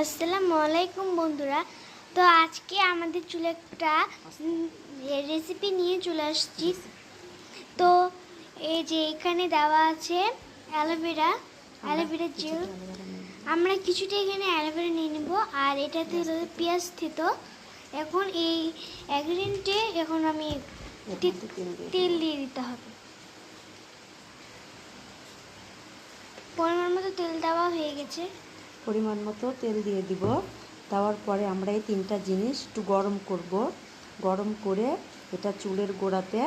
আসসালামু আলাইকুম বন্ধুরা। তো আজকে আমাদের চুলে একটা রেসিপি নিয়ে চলে আসছি। তো এই যে এখানে দেওয়া আছে অ্যালোভেরা অ্যালোভেরা জেল। আমরা কিছুটা এখানে অ্যালোভেরা নিয়ে নেব আর এটাতে হলো পেঁয়াজ থেতো। এখন এই অ্যাগ্রিনটে এখন আমি তেল দিয়ে দিতে হবে। পরিমাণ মতো তেল দেওয়া হয়ে গেছে। পরিমাণ মতো তেল দিয়ে দিব। দেওয়ার পরে আমরা এই তিনটা জিনিস একটু গরম করব। গরম করে এটা চুলের গোড়াতে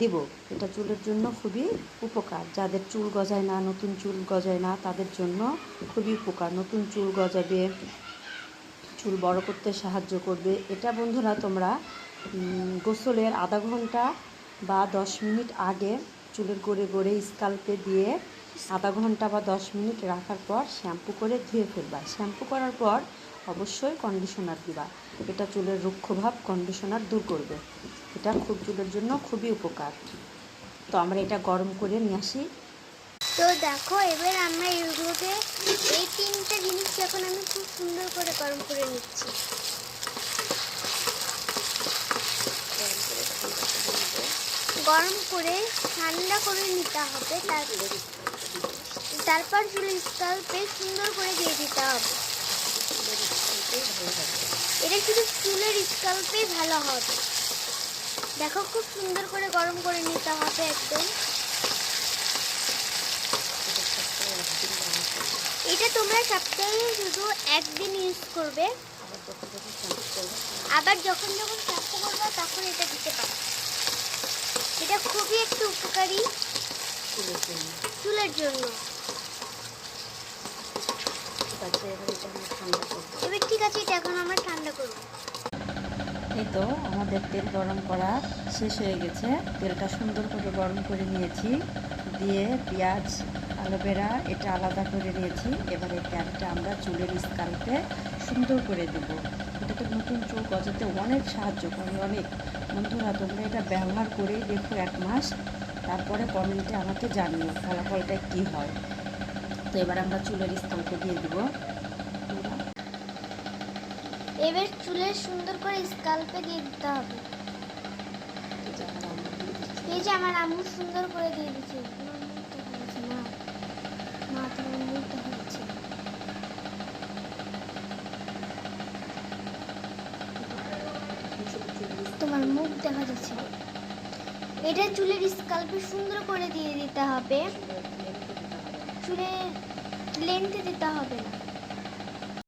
দিব। এটা চুলের জন্য খুবই উপকার। যাদের চুল গজায় না, নতুন চুল গজায় না, তাদের জন্য খুবই উপকার। নতুন চুল গজাবে, চুল বড় করতে সাহায্য করবে। এটা বন্ধুরা তোমরা গোসলের আধা ঘণ্টা বা দশ মিনিট আগে চুলের গড়ে গড়ে স্কাল্পে দিয়ে আধা ঘণ্টা বা দশ মিনিট রাখার পর শ্যাম্পু করে ধুয়ে ফেলবা। শ্যাম্পু করার পর অবশ্যই কন্ডিশনার দিবা। এটা চুলের রুক্ষভাব কন্ডিশনার দূর করবে। এটা খুব চুলের জন্য খুবই উপকার। তো আমরা এটা গরম করে নিয়ে আসি। তো দেখো, এবার আমরা এগুলোকে এই তিনটা জিনিস এখন আমি খুব সুন্দর করে গরম করে নিচ্ছি। গরম করে ঠান্ডা করে নিতে হবে, তারপর তারপর চুলের স্কাল্পে সুন্দর করে দিয়ে দিতে হবে। এটা শুধু চুলের স্কাল্পেই ভালো হবে। দেখো খুব সুন্দর করে গরম করে নিতে হবে একদম। এটা তোমরা সপ্তাহে শুধু একদিন ইউজ করবে। আবার যখন যখন শ্যাম্পু করবে তখন এটা দিতে পারো। এটা খুবই একটু উপকারী। চুলের জন্য। চুলের জন্য। ঠিক আছে এটা ঠিক আছে, এটা ঠান্ডা এই তো আমাদের তেল গরম করা শেষ হয়ে গেছে। তেলটা সুন্দর করে গরম করে নিয়েছি। দিয়ে পেঁয়াজ অ্যালোভেরা এটা আলাদা করে নিয়েছি। এবার এই আমরা চুলের স্কাল্পে সুন্দর করে দেব। এটাতে নতুন চুল গজাতে অনেক সাহায্য করে, অনেক। বন্ধুরা, তোমরা এটা ব্যবহার করেই দেখো এক মাস। তারপরে কমেন্টে আমাকে জানিও ফলাফলটা কী হয়। তো এবার আমরা চুলের স্কাল্পে দিয়ে দেবো। এবার চুলের সুন্দর করে স্কাল্পে দিয়ে দিতে হবে। এই যে আমার আম্মু সুন্দর করে দিয়ে দিচ্ছে। তোমার মুখ দেখা যাচ্ছে। এটা চুলের স্কাল্পে সুন্দর করে দিয়ে দিতে হবে। চুলে লেন্থে দিতে হবে না।